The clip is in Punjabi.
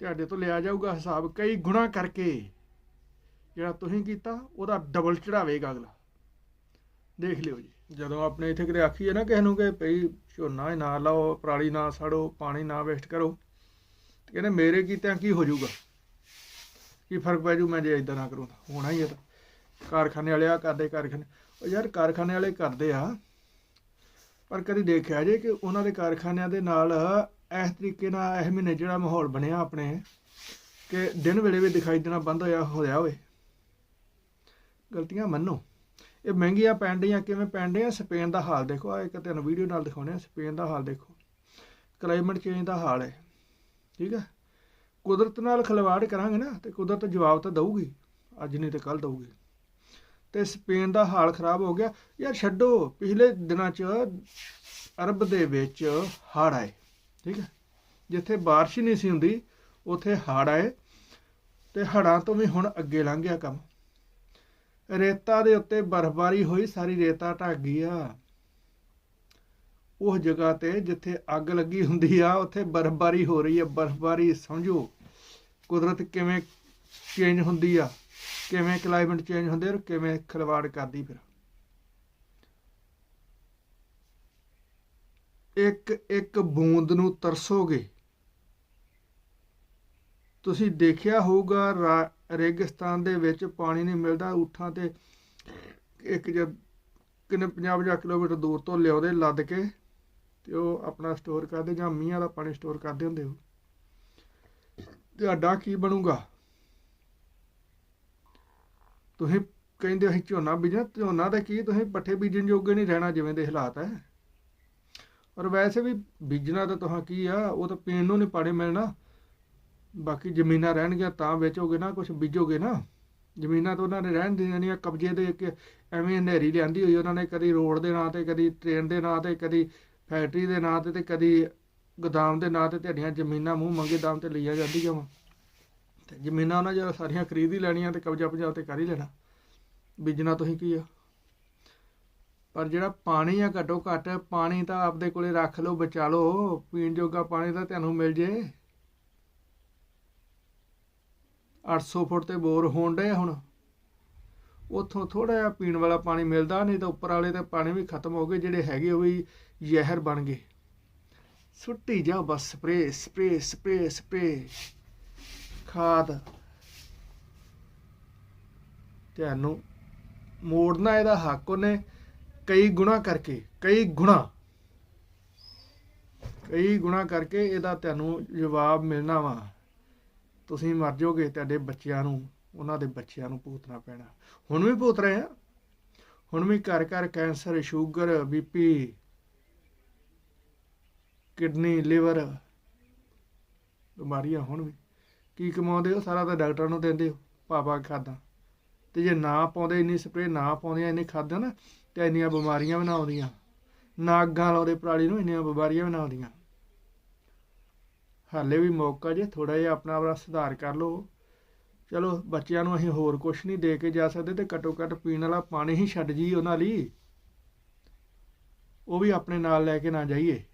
ਤੁਹਾਡੇ ਤੋਂ ਲਿਆ ਜਾਊਗਾ ਹਿਸਾਬ ਕਈ ਗੁਣਾ ਕਰਕੇ। ਜਿਹੜਾ ਤੁਸੀਂ ਕੀਤਾ, ਉਹਦਾ ਡਬਲ ਚੜਾਵੇਗਾ ਅਗਲਾ। ਦੇਖ ਲਿਓ ਜੀ। ਜਦੋਂ ਆਪਣੇ ਇੱਥੇ ਕਿਤੇ ਆਖੀਏ ਨਾ ਕਿਸੇ ਨੂੰ ਕਿ ਭਈ ਝੋਨਾ ਨਾ ਲਾਓ, ਪਰਾਲੀ ਨਾ ਸਾੜੋ, ਪਾਣੀ ਨਾ ਵੇਸਟ ਕਰੋ, ਤੇ ਕਹਿੰਦੇ ਮੇਰੇ ਕੀਤਿਆਂ ਕੀ ਹੋ ਜਾਊਗਾ? ਕੀ ਫ਼ਰਕ ਪੈ ਜੂ ਮੈਂ ਜੇ ਇਦਾਂ ਨਾ ਕਰੂੰ ਹੋਣਾ ਹੀ ਹੈ ਤਾਂ। ਕਾਰਖਾਨੇ ਵਾਲੇ ਆ, ਕਰਦੇ ਕਾਰਖਾਨੇ। ਉਹ ਯਾਰ ਕਾਰਖਾਨੇ ਵਾਲੇ ਕਰਦੇ ਆ, ਪਰ ਕਦੀ ਦੇਖਿਆ ਜੇ ਕਿ ਉਹਨਾਂ ਦੇ ਕਾਰਖਾਨਿਆਂ ਦੇ ਨਾਲ ਇਸ ਤਰੀਕੇ ਨਾਲ ਇਹ ਮਹੀਨੇ ਜਿਹੜਾ ਮਾਹੌਲ ਬਣਿਆ ਆਪਣੇ, ਕਿ ਦਿਨ ਵੇਲੇ ਵੀ ਦਿਖਾਈ ਦੇਣਾ ਬੰਦ ਹੋਇਆ ਹੋਇਆ ਹੋਵੇ। ਗਲਤੀਆਂ ਮੰਨੋ। ਇਹ ਮਹਿੰਗੀਆਂ ਪੈਣ ਡਈਆਂ ਕਿਵੇਂ ਪੈਣ ਡੀਆਂ ਸਪੇਨ ਦਾ ਹਾਲ ਦੇਖੋ। ਆ ਇੱਕ ਤੁਹਾਨੂੰ ਵੀਡੀਓ ਨਾਲ ਦਿਖਾਉਣੇ ਆ। ਸਪੇਨ ਦਾ ਹਾਲ ਦੇਖੋ। ਕਲਾਈਮੇਟ ਚੇਂਜ ਦਾ ਹਾਲ ਹੈ। ਠੀਕ ਹੈ? ਕੁਦਰਤ ਨਾਲ ਖਿਲਵਾੜ ਕਰਾਂਗੇ ਨਾ, ਤੇ ਕੁਦਰਤ ਜਵਾਬ ਤਾਂ ਦਊਗੀ। ਅੱਜ ਨਹੀਂ ਤੇ ਕੱਲ ਦਊਗੀ। ਤੇ ਸਪੇਨ ਦਾ ਹਾਲ ਖਰਾਬ ਹੋ ਗਿਆ। ਯਾਰ ਛੱਡੋ, ਪਿਛਲੇ ਦਿਨਾਂ 'ਚ ਅਰਬ ਦੇ ਵਿੱਚ ਹੜ੍ਹ ਆਏ। ਠੀਕ ਹੈ? ਜਿੱਥੇ ਬਾਰਿਸ਼ ਹੀ ਨਹੀਂ ਸੀ ਹੁੰਦੀ, ਉੱਥੇ ਹੜ੍ਹ ਆਏ ਤੇ ਹੜ੍ਹਾਂ ਤੋਂ ਵੀ ਹੁਣ ਅੱਗੇ ਲੰਘ ਗਿਆ ਕੰਮ। ਰੇਤਾ ਦੇ ਉੱਤੇ ਬਰਫ਼ਬਾਰੀ ਹੋਈ, ਸਾਰੀ ਰੇਤਾ ਢੱਕ ਗਈ ਆ। ਉਹ ਜਗ੍ਹਾ ਤੇ ਜਿੱਥੇ ਅੱਗ ਲੱਗੀ ਹੁੰਦੀ ਆ, ਉੱਥੇ ਬਰਫ਼ਬਾਰੀ ਹੋ ਰਹੀ ਆ। ਬਰਫ਼ਬਾਰੀ ਸਮਝੋ ਕੁਦਰਤ ਕਿਵੇਂ ਚੇਂਜ ਹੁੰਦੀ ਆ, ਕਿਵੇਂ ਕਲਾਈਮੇਟ ਚੇਂਜ ਹੁੰਦੇ ਔਰ ਕਿਵੇਂ ਖਿਲਵਾੜ ਕਰਦੀ ਫਿਰ। ਇੱਕ ਇੱਕ ਬੂੰਦ ਨੂੰ ਤਰਸੋਗੇ। ਤੁਸੀਂ ਦੇਖਿਆ ਹੋਊਗਾ, ਰਾ- ਰੇਗਿਸਤਾਨ ਦੇ ਵਿੱਚ ਪਾਣੀ ਨਹੀਂ ਮਿਲਦਾ, ਊਠਾਂ ਤੇ ਇੱਕ ਜਦ ਕਿੰਨੇ 50-50 ਕਿਲੋਮੀਟਰ ਦੂਰ ਤੋਂ ਲਿਆਉਂਦੇ, ਲੱਦ ਕੇ ਤੇ ਉਹ ਆਪਣਾ ਸਟੋਰ ਕਰਦੇ ਜਾਂ ਮੀਂਹਾਂ ਦਾ ਪਾਣੀ ਸਟੋਰ ਕਰਦੇ ਹੁੰਦੇ ਹੋ। ਤੁਹਾਡਾ ਕੀ ਬਣੂਗਾ? ਤੁਸੀਂ ਕਹਿੰਦੇ ਅਸੀਂ ਝੋਨਾ ਬੀਜਣਾ, ਝੋਨਾ ਦਾ ਕੀ? ਤੁਸੀਂ ਪੱਠੇ ਬੀਜਣ ਜੋਗੇ ਨਹੀਂ ਰਹਿਣਾ ਜਿਵੇਂ ਦੇ ਹਾਲਾਤ ਹੈ। ਔਰ ਵੈਸੇ ਵੀ ਬੀਜਣਾ ਤਾਂ ਤੁਹਾਂ ਕੀ ਆ, ਉਹ ਤਾਂ ਪੀਣ ਨੂੰ ਨਹੀਂ ਪਾਣੀ ਮਿਲਣਾ ਬਾਕੀ ਜ਼ਮੀਨਾਂ ਰਹਿਣਗੀਆਂ ਤਾਂ ਵੇਚੋਗੇ ਨਾ ਕੁਝ ਬੀਜੋਗੇ ਨਾ। ਜ਼ਮੀਨਾਂ ਤਾਂ ਉਹਨਾਂ ਨੇ ਰਹਿਣ ਦੇਣੀਆਂ ਕਬਜ਼ੇ ਦੇ ਕੇ ਐਵੇਂ ਹਨੇਰੀ ਲਿਆਂਦੀ ਹੋਈ ਉਹਨਾਂ ਨੇ, ਕਦੀ ਰੋਡ ਦੇ ਨਾਂ ਤੇ, ਕਦੀ ਟ੍ਰੇਨ ਦੇ ਨਾਂ ਤੇ, ਕਦੀ ਫੈਕਟਰੀ ਦੇ ਨਾਂ ਤੇ ਤੇ ਕਦੀ ਗੋਦਾਮ ਦੇ ਨਾਂ ਤੇ ਤੁਹਾਡੀਆਂ ਜ਼ਮੀਨਾਂ ਮੂੰਹ ਮੰਗੇ ਦਾਮ ਤੇ ਲਈਆਂ ਜਾਂਦੀਆਂ ਵਾ। ਤੇ ਜ਼ਮੀਨਾਂ ਉਹਨਾਂ ਜਿਹੜਾ ਸਾਰੀਆਂ ਖਰੀਦ ਹੀ ਲੈਣੀਆਂ ਤੇ ਕਬਜ਼ਾ ਪੰਜਾਬ ਤੇ ਕਰ ਹੀ ਲੈਣਾ। ਬੀਜਣਾ ਤੁਸੀਂ ਕੀ ਆ? ਪਰ ਜਿਹੜਾ ਪਾਣੀ ਆ ਘੱਟੋ ਘੱਟ, ਪਾਣੀ ਤਾਂ ਆਪਦੇ ਕੋਲੇ ਰੱਖ ਲਓ, ਬਚਾ ਲਓ, ਪੀਣ ਜੋਗਾ ਪਾਣੀ ਤਾਂ ਤੁਹਾਨੂੰ ਮਿਲ ਜੇ। 800 ਫੁੱਟ ਤੇ ਬੋਰ ਹੋਣ ਡੇ ਹੁਣ। ਉੱਥੋਂ ਥੋੜਾ ਜਿਹਾ ਪੀਣ ਵਾਲਾ ਪਾਣੀ ਮਿਲਦਾ, ਨਹੀਂ ਤਾਂ ਉੱਪਰ ਵਾਲੇ ਤੇ ਪਾਣੀ ਵੀ ਖਤਮ ਹੋ ਗਏ, ਜਿਹੜੇ ਹੈਗੇ ਉਹ ਵੀ ਜ਼ਹਿਰ ਬਣ ਗਏ। ਸੁੱਟੀ ਜਾ ਬਸ ਸਪਰੇ ਸਪਰੇ ਸਪਰੇ ਸਪਰੇ ਖਾਦ। ਤੁਹਾਨੂੰ ਮੋੜਨਾ ਇਹਦਾ ਹੱਕ ਉਹਨੇ। ਕਈ ਗੁਣਾ ਕਰਕੇ, ਕਈ ਗੁਣਾ। ਕਈ ਗੁਣਾ ਕਰਕੇ ਇਹਦਾ ਤੁਹਾਨੂੰ ਜਵਾਬ ਮਿਲਣਾ ਵਾ। ਤੁਸੀਂ ਮਰ ਜਾਓਗੇ ਤੁਹਾਡੇ ਬੱਚਿਆਂ ਨੂੰ, ਉਹਨਾਂ ਦੇ ਬੱਚਿਆਂ ਨੂੰ ਭੁਗਤਣਾ ਪੈਣਾ। ਹੁਣ ਵੀ ਭੂਤ ਰਹੇ ਆ। ਹੁਣ ਵੀ ਘਰ ਘਰ cancer, sugar BP kidney, liver, ਬਿਮਾਰੀਆਂ ਹੁਣ ਵੀ। ਕੀ ਕਮਾਉਂਦੇ ਹੋ? ਸਾਰਾ ਤਾਂ ਡਾਕਟਰ ਨੂੰ ਦਿੰਦੇ ਹੋ ਪਾਪਾ ਖਾਦਾਂ। ਤੇ ਜੇ ਨਾ ਪਾਉਂਦੇ ਇੰਨੀ ਸਪਰੇ ਨਾ ਪਾਉਂਦੇ ਇੰਨੇ ਖਾਦਾਂ ਨਾ ਤੇ ਇੰਨੀਆਂ ਬਿਮਾਰੀਆਂ ਵੀ ਨਾ ਆਉਂਦੀਆਂ। ਨਾ ਅੱਗਾਂ ਲਾਉਂਦੇ ਪਰਾਲੀ ਨੂੰ ਇੰਨੀਆਂ ਬਿਮਾਰੀਆਂ ਵੀ ਨਾ ਆਉਂਦੀਆਂ। ਹਾਲੇ ਵੀ ਮੌਕਾ ਜੇ ਥੋੜਾ ਜਿਹਾ ਆਪਣਾ ਆਪਣਾ ਸੁਧਾਰ ਕਰ ਲਓ। ਚਲੋ ਬੱਚਿਆਂ ਨੂੰ ਅਸੀਂ ਹੋਰ ਕੁਝ ਨਹੀਂ ਦੇ ਕੇ ਜਾ ਸਕਦੇ ਤੇ ਘੱਟੋ ਘੱਟ ਪੀਣ ਵਾਲਾ ਪਾਣੀ ਹੀ ਛੱਡ ਜੀ ਉਹਨਾਂ ਲਈ। ਉਹ ਵੀ ਆਪਣੇ ਨਾਲ ਲੈ ਕੇ ਨਾ ਜਾਈਏ।